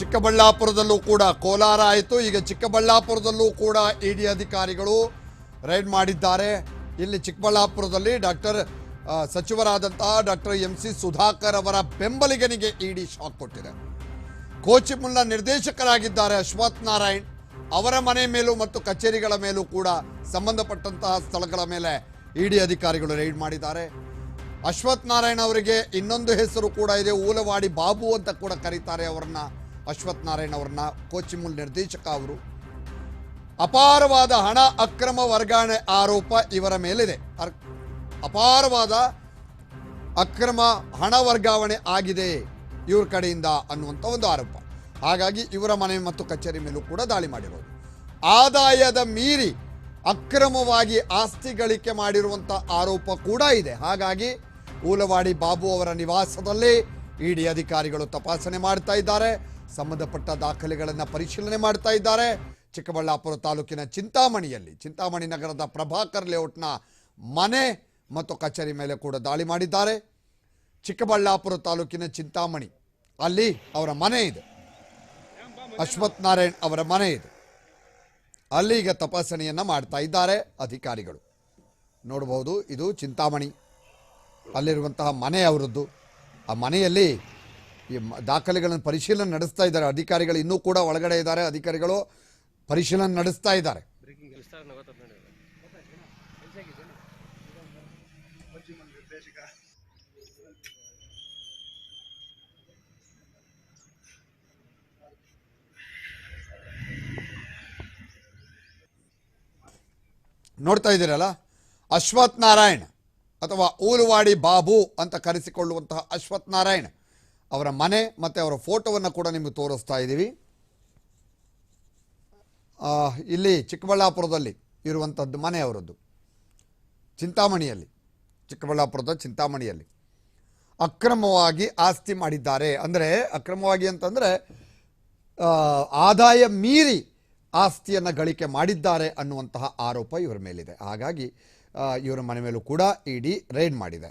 ಚಿಕ್ಕಬಳ್ಳಾಪುರದಲ್ಲೂ ಕೂಡ ಕೋಲಾರ ಆಯಿತು. ಈಗ ಚಿಕ್ಕಬಳ್ಳಾಪುರದಲ್ಲೂ ಕೂಡ ಇಡಿ ಅಧಿಕಾರಿಗಳು ರೈಡ್ ಮಾಡಿದ್ದಾರೆ. ಇಲ್ಲಿ ಚಿಕ್ಕಬಳ್ಳಾಪುರದಲ್ಲಿ ಡಾಕ್ಟರ್ ಸಚಿವರಾದಂತಹ ಡಾಕ್ಟರ್ ಎಂ ಸಿ ಸುಧಾಕರ್ ಅವರ ಬೆಂಬಲಿಗನಿಗೆ ಇಡಿ ಶಾಕ್ ಕೊಟ್ಟಿದೆ. ಕೋಚಿಮುಲ್ಲ ನಿರ್ದೇಶಕರಾಗಿದ್ದಾರೆ ಅಶ್ವಥ್ ನಾರಾಯಣ್. ಅವರ ಮನೆ ಮೇಲೂ ಮತ್ತು ಕಚೇರಿಗಳ ಮೇಲೂ ಕೂಡ ಸಂಬಂಧಪಟ್ಟಂತಹ ಸ್ಥಳಗಳ ಮೇಲೆ ಇಡಿ ಅಧಿಕಾರಿಗಳು ರೈಡ್ ಮಾಡಿದ್ದಾರೆ. ಅಶ್ವಥ್ ನಾರಾಯಣ್ ಅವರಿಗೆ ಇನ್ನೊಂದು ಹೆಸರು ಕೂಡ ಇದೆ. ಊಲವಾಡಿ ಬಾಬು ಅಂತ ಕೂಡ ಕರೀತಾರೆ ಅವರನ್ನ. ಅಶ್ವಥ್ ನಾರಾಯಣ್ ಅವರನ್ನ ಕೋಚಿಮುಲ್ ನಿರ್ದೇಶಕ ಅವರು. ಅಪಾರವಾದ ಹಣ ಅಕ್ರಮ ವರ್ಗಾವಣೆ ಆರೋಪ ಇವರ ಮೇಲಿದೆ. ಅಪಾರವಾದ ಅಕ್ರಮ ಹಣ ವರ್ಗಾವಣೆ ಆಗಿದೆ ಇವ್ರ ಕಡೆಯಿಂದ ಅನ್ನುವಂಥ ಒಂದು ಆರೋಪ. ಹಾಗಾಗಿ ಇವರ ಮನೆ ಮತ್ತು ಕಚೇರಿ ಮೇಲೂ ಕೂಡ ದಾಳಿ ಮಾಡಿರೋದು. ಆದಾಯದ ಮೀರಿ ಅಕ್ರಮವಾಗಿ ಆಸ್ತಿ ಗಳಿಕೆ ಮಾಡಿರುವಂಥ ಆರೋಪ ಕೂಡ ಇದೆ. ಹಾಗಾಗಿ, ಊಲವಾಡಿ ಬಾಬು ಅವರ ನಿವಾಸದಲ್ಲಿ ಇಡಿ ಅಧಿಕಾರಿಗಳು ತಪಾಸಣೆ ಮಾಡ್ತಾ ಇದ್ದಾರೆ. ಸಂಬಂಧಪಟ್ಟ ದಾಖಲೆಗಳನ್ನು ಪರಿಶೀಲನೆ ಮಾಡ್ತಾ ಇದ್ದಾರೆ. ಚಿಕ್ಕಬಳ್ಳಾಪುರ ತಾಲೂಕಿನ ಚಿಂತಾಮಣಿಯಲ್ಲಿ, ಚಿಂತಾಮಣಿ ನಗರದ ಪ್ರಭಾಕರ್ ಲೇಔಟ್ನ ಮನೆ ಮತ್ತು ಕಚೇರಿ ಮೇಲೆ ಕೂಡ ದಾಳಿ ಮಾಡಿದ್ದಾರೆ. ಚಿಕ್ಕಬಳ್ಳಾಪುರ ತಾಲೂಕಿನ ಚಿಂತಾಮಣಿ, ಅಲ್ಲಿ ಅವರ ಮನೆ ಇದೆ. ಅಶ್ವಥ್ ನಾರಾಯಣ್ ಅವರ ಮನೆ ಇದೆ. ಅಲ್ಲಿ ಈಗ ತಪಾಸಣೆಯನ್ನು ಮಾಡ್ತಾ ಇದ್ದಾರೆ ಅಧಿಕಾರಿಗಳು. ನೋಡಬಹುದು, ಇದು ಚಿಂತಾಮಣಿ. ಅಲ್ಲಿರುವಂತಹ ಮನೆ ಅವರದ್ದು. ಆ ಮನೆಯಲ್ಲಿ ಈ ಮ- ದಾಖಲೆಗಳನ್ನು ಪರಿಶೀಲನೆ ನಡೆಸ್ತಾ ಇದ್ದಾರೆ. ಅಧಿಕಾರಿಗಳು ಇನ್ನೂ ಕೂಡ ಒಳಗಡೆ ಇದ್ದಾರೆ. ಅಧಿಕಾರಿಗಳು ಪರಿಶೀಲನೆ ನಡೆಸ್ತಾ ಇದ್ದಾರೆ. ನೋಡ್ತಾ ಇದ್ದೀರಲ್ಲ? ಅಶ್ವಥ್ ನಾರಾಯಣ್. ಅಥವಾ ಊರುವಾಡಿ ಬಾಬು ಅಂತ ಕರೆಸಿಕೊಳ್ಳುವಂತಹ ಅಶ್ವಥ್ ನಾರಾಯಣ್ ಅವರ ಮನೆ ಮತ್ತು ಅವರ ಫೋಟೋವನ್ನು ಕೂಡ ನಿಮಗೆ ತೋರಿಸ್ತಾ ಇದ್ದೀವಿ. ಇಲ್ಲಿ ಚಿಕ್ಕಬಳ್ಳಾಪುರದಲ್ಲಿ ಇರುವಂಥದ್ದು ಮನೆ ಅವರದ್ದು, ಚಿಂತಾಮಣಿಯಲ್ಲಿ, ಚಿಕ್ಕಬಳ್ಳಾಪುರದ ಚಿಂತಾಮಣಿಯಲ್ಲಿ. ಅಕ್ರಮವಾಗಿ ಆಸ್ತಿ ಮಾಡಿದ್ದಾರೆ. ಅಂದರೆ ಅಕ್ರಮವಾಗಿ ಅಂತಂದರೆ ಆದಾಯ ಮೀರಿ ಆಸ್ತಿಯನ್ನು ಗಳಿಕೆ ಮಾಡಿದ್ದಾರೆ ಅನ್ನುವಂತಹ ಆರೋಪ ಇವರ ಮೇಲಿದೆ. ಹಾಗಾಗಿ ಇವರ ಮನೆ ಮೇಲೂ ಕೂಡ ಇಡಿ ರೈಡ್ ಮಾಡಿದೆ.